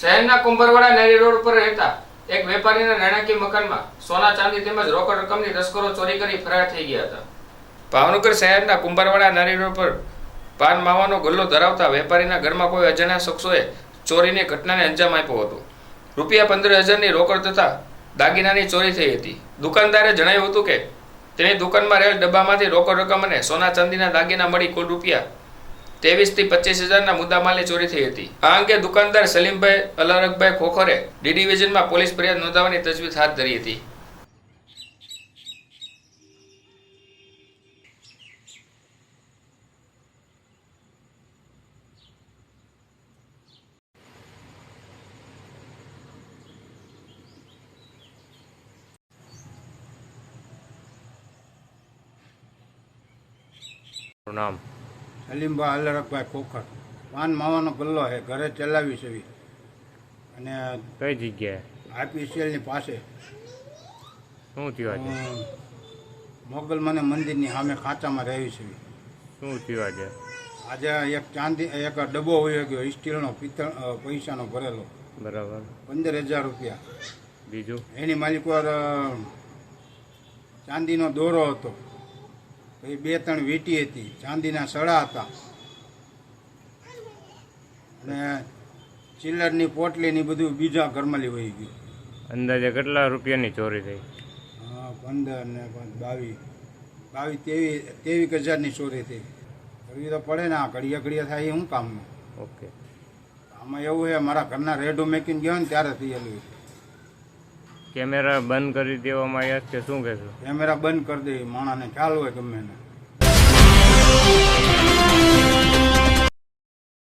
શહેરના કુંભરવાડા નેરી રોડ પર રહેતા એક વેપારીના નાણાકીય મકાનમાં સોના ચાંદી તેમજ રોકડ રકમની તસ્કરો ચોરી કરી ફરાર થઈ ગયા હતા. ભાવનગર શહેરના કુંભરવાડા નારી રોડ પર પાન માવાનો ગલ્લો ધરાવતા વેપારીના ઘરમાં કોઈ અજાણ્યા શખ્સોએ ચોરીની ઘટનાને અંજામ આપ્યો હતો. રૂપિયા પંદર હજારની રોકડ તથા દાગીનાની ચોરી થઈ હતી. દુકાનદારે જણાવ્યું હતું કે, તેની દુકાનમાં રહેલ ડબ્બામાંથી રોકડ રકમ અને સોના ચાંદીના દાગીના મળી કુલ રૂપિયા ત્રેવીસથી પચીસ હજારના મુદ્દામાલની ચોરી થઈ હતી. આ અંગે દુકાનદાર સલીમભાઈ અલારકભાઈ ખોખરે ડી ડિવિઝનમાં પોલીસ ફરિયાદ નોંધાવવાની તજવીજ હાથ ધરી હતી. નામ સલીમભાઈ અલરકભાઈ ખોખર. પાન માવાનો ગલ્લો છે ઘરે ચલાવી છે અને કઈ જગ્યાએ? આઈપીસીએલની પાસે. શું થયું આજે? મોગલ મને મંદિરની સામે ખાંચામાં રહેવી છે શું થયું આજે? આજે એક ચાંદી એક ડબ્બો હોય ગયો સ્ટીલનો પિત્તળ પૈસાનો ભરેલો. બરાબર. પંદર હજાર રૂપિયા. બીજું? એની માલિક ચાંદીનો દોરો હતો. પછી બે ત્રણ વીંટી હતી. ચાંદીના સડા હતા. અને ચિલ્લરની પોટલી ને બધું બીજા ઘરમાં લેવાઈ ગયું. અંદાજે કેટલા રૂપિયાની ચોરી થઈ? હા, પંદર ને બાવીસ. બાવીસ તેવી તેવીસ હજારની ચોરી થઈ. કરવી તો પડે ને આ ઘડિયા ઘડિયા થાય એ શું કામનું? ઓકે. આમાં એવું છે મારા ઘરના રેડો મેકીને ગયો ને ત્યારે થયેલું કેમેરા બંધ કરી દેવામાં આવ્યા કે શું કહેશો? કેમેરા બંધ કરી દે, માણસને ખ્યાલ હોય ગમે એને.